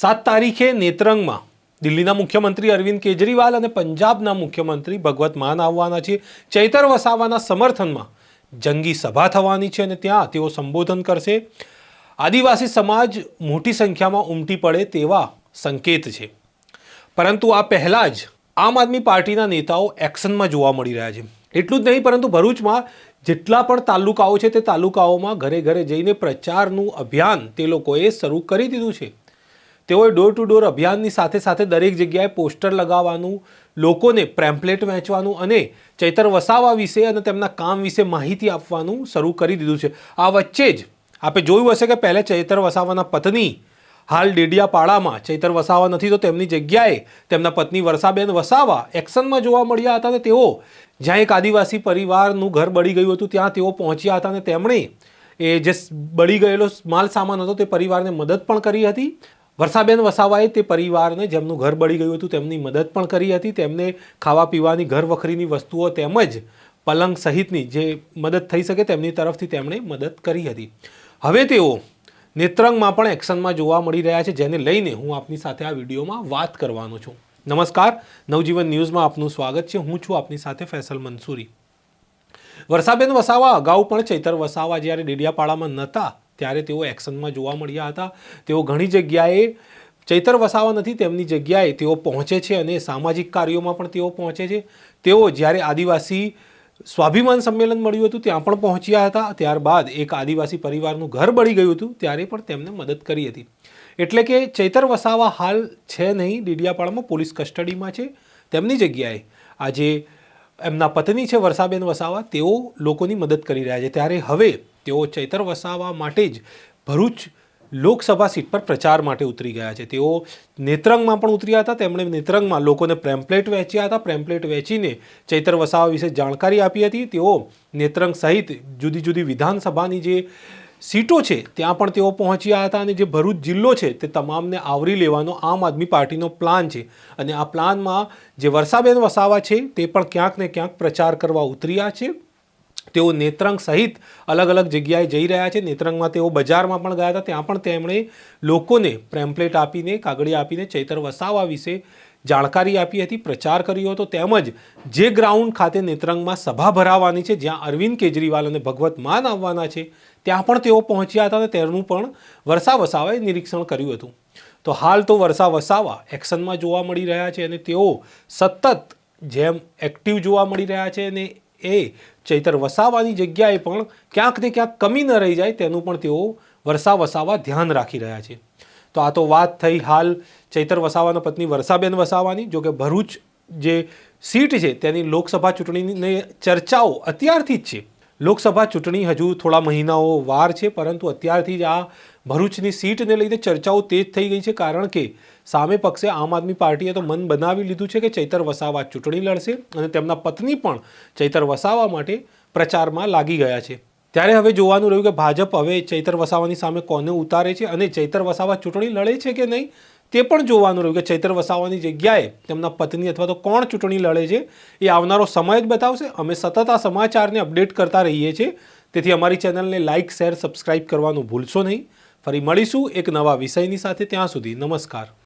સાત તારીખે નેત્રંગમાં દિલ્હીના મુખ્યમંત્રી અરવિંદ કેજરીવાલ અને પંજાબના મુખ્યમંત્રી ભગવત માન આવવાના છે. ચૈતર વસાવાના સમર્થનમાં જંગી સભા થવાની છે અને ત્યાં તેઓ સંબોધન કરશે. આદિવાસી સમાજ મોટી સંખ્યામાં ઉમટી પડે તેવા સંકેત છે. પરંતુ આ પહેલાં જ આમ આદમી પાર્ટીના નેતાઓ એક્શનમાં જોવા મળી રહ્યા છે. એટલું જ નહીં, પરંતુ ભરૂચમાં જેટલા પણ તાલુકાઓ છે તે તાલુકાઓમાં ઘરે ઘરે જઈને પ્રચારનું અભિયાન તે લોકોએ શરૂ કરી દીધું છે. તેઓએ ડોર ટુ ડોર અભિયાનની સાથે સાથે દરેક જગ્યાએ પોસ્ટર લગાવવાનું, લોકોને પ્રેમ્પલેટ વહેંચવાનું અને ચૈતર વસાવા વિશે અને તેમના કામ વિશે માહિતી આપવાનું શરૂ કરી દીધું છે. આ વચ્ચે જ આપે જોયું હશે કે પહેલાં ચૈતર વસાવાના પત્ની હાલ ડેડિયાપાડામાં ચૈતર વસાવા નથી, તો તેમની જગ્યાએ તેમના પત્ની વર્ષાબેન વસાવા એક્શનમાં જોવા મળ્યા હતા અને તેઓ જ્યાં એક આદિવાસી પરિવારનું ઘર બળી ગયું હતું, ત્યાં તેઓ પહોંચ્યા હતા અને તેમણે એ જે બળી ગયેલો માલ સામાન હતો તે પરિવારને મદદ પણ કરી હતી વર્ષાબેન વસાવાએ તે પરિવારને જેમનું ઘર બળી ગયું હતું તેમની મદદ પણ કરી હતી. તેમને ખાવા પીવાની ઘર વખરીની વસ્તુઓ તેમજ પલંગ સહિતની જે મદદ થઈ શકે તેમની તરફથી તેમણે મદદ કરી હતી. હવે તેઓ નેત્રંગમાં પણ એક્શનમાં જોવા મળી રહ્યા છે, જેને લઈને હું આપની સાથે આ વિડીયોમાં વાત કરવાનો છું. નમસ્કાર. નવજીવન ન્યૂઝમાં આપનું સ્વાગત છે. હું છું આપની સાથે ફેસલ મંસૂરી. વર્ષાબેન વસાવા અગાઉ પણ ચૈતર વસાવા જ્યારે ડેડિયાપાડામાં નહોતા ત્યારે તેઓ એક્શનમાં જોવા મળ્યા હતા. તેઓ ઘણી જગ્યાએ ચૈતર વસાવા નથી, તેમની જગ્યાએ તેઓ પહોંચે છે અને સામાજિક કાર્યોમાં પણ તેઓ પહોંચે છે. તેઓ જ્યારે આદિવાસી સ્વાભિમાન સંમેલન મળ્યું હતું, ત્યાં પણ પહોંચ્યા હતા. ત્યારબાદ એક આદિવાસી પરિવારનું ઘર બળી ગયું હતું, ત્યારે પણ તેમને મદદ કરી હતી. એટલે કે ચૈતર વસાવા હાલ છે નહીં, ડીડિયાપાડામાં પોલીસ કસ્ટડીમાં છે, તેમની જગ્યાએ. આજે એમના પત્ની છે વર્ષાબેન વસાવા, તેઓ લોકોની મદદ કરી રહ્યા છે. ત્યારે હવે તેઓ ચૈતર વસાવા માટે જ ભરૂચ લોકસભા સીટ પર પ્રચાર માટે ઉતરી ગયા છે. તેઓ નેત્રંગમાં પણ ઉતર્યા હતા. તેમણે નેત્રંગમાં લોકોને પ્રેમ્પલેટ વેચ્યા હતા. પ્રેમ્પલેટ વેચીને ચૈતર વસાવા વિશે જાણકારી આપી હતી. તેઓ નેત્રંગ સહિત જુદી જુદી વિધાનસભાની જે સીટો છે, ત્યાં પણ તેઓ પહોંચ્યા હતા અને જે ભરૂચ જિલ્લો છે, તે તમામને આવરી લેવાનો આમ આદમી પાર્ટીનો પ્લાન છે. અને આ પ્લાનમાં જે વર્ષાબેન વસાવા છે, તે પણ ક્યાંક ને ક્યાંક પ્રચાર કરવા ઉતર્યા છે. તેઓ નેત્રંગ સહિત અલગ અલગ જગ્યાએ જઈ રહ્યા છે. નેત્રંગમાં તેઓ બજારમાં પણ ગયા હતા. ત્યાં પણ તેમણે લોકોને પ્રેમ્પલેટ આપીને, કાગળિયા આપીને, ચૈતર વસાવા વિશે જાણકારી આપી હતી, પ્રચાર કર્યો હતો. તેમજ જે ગ્રાઉન્ડ ખાતે નેત્રંગમાં સભા ભરાવાની છે, જ્યાં અરવિંદ કેજરીવાલ અને ભગવત માન આવવાના છે, ત્યાં પણ તેઓ પહોંચ્યા હતા અને તેનું પણ વર્ષા વસાવાએ નિરીક્ષણ કર્યું હતું. તો હાલ તો વર્ષા વસાવા એક્શનમાં જોવા મળી રહ્યા છે અને તેઓ સતત જેમ એક્ટિવ જોવા મળી રહ્યા છે અને એ ચૈતર વસાવાની જગ્યાએ પણ ક્યાંક ને ક્યાંક કમી ન રહી જાય તેનું પણ તેઓ વર્ષા વસાવા ધ્યાન રાખી રહ્યા છે. તો આ તો વાત થઈ હાલ ચૈતર વસાવાના પત્ની વર્ષાબેન વસાવાની, જોકે ભરૂચ જે સીટ છે તેની લોકસભા ચૂંટણીની ચર્ચાઓ અત્યારથી જ છે. લોકસભા ચૂંટણી હજુ થોડા મહિનાઓ વાર છે, પરંતુ અત્યારથી જ આ ભરૂચની સીટને લઈને ચર્ચાઓ તેજ થઈ ગઈ છે કારણ કે સામે પક્ષે આમ આદમી પાર્ટીએ તો મન બનાવી લીધું છે કે ચૈતર વસાવા ચૂંટણી લડશે અને તેમના પત્ની પણ ચૈતર વસાવા માટે પ્રચારમાં લાગી ગયા છે. ત્યારે હવે જોવાનું રહ્યું કે ભાજપ હવે ચૈતર વસાવાની સામે કોને ઉતારે છે અને ચૈતર વસાવા ચૂંટણી લડે છે કે નહીં તે પણ જોવાનું રહ્યું કે ચૈતર વસાવાની જગ્યાએ તેમના પત્ની અથવા તો કોણ ચૂંટણી લડે છે એ આવનારો સમય જ બતાવશે. અમે સતત આ સમાચારને અપડેટ કરતા રહીએ છીએ. તેથી અમારી ચેનલને લાઇક, શેર, સબસ્ક્રાઇબ કરવાનું ભૂલશો નહીં. ફરી મળીશું એક નવા વિષયની સાથે ત્યાં સુધી નમસ્કાર.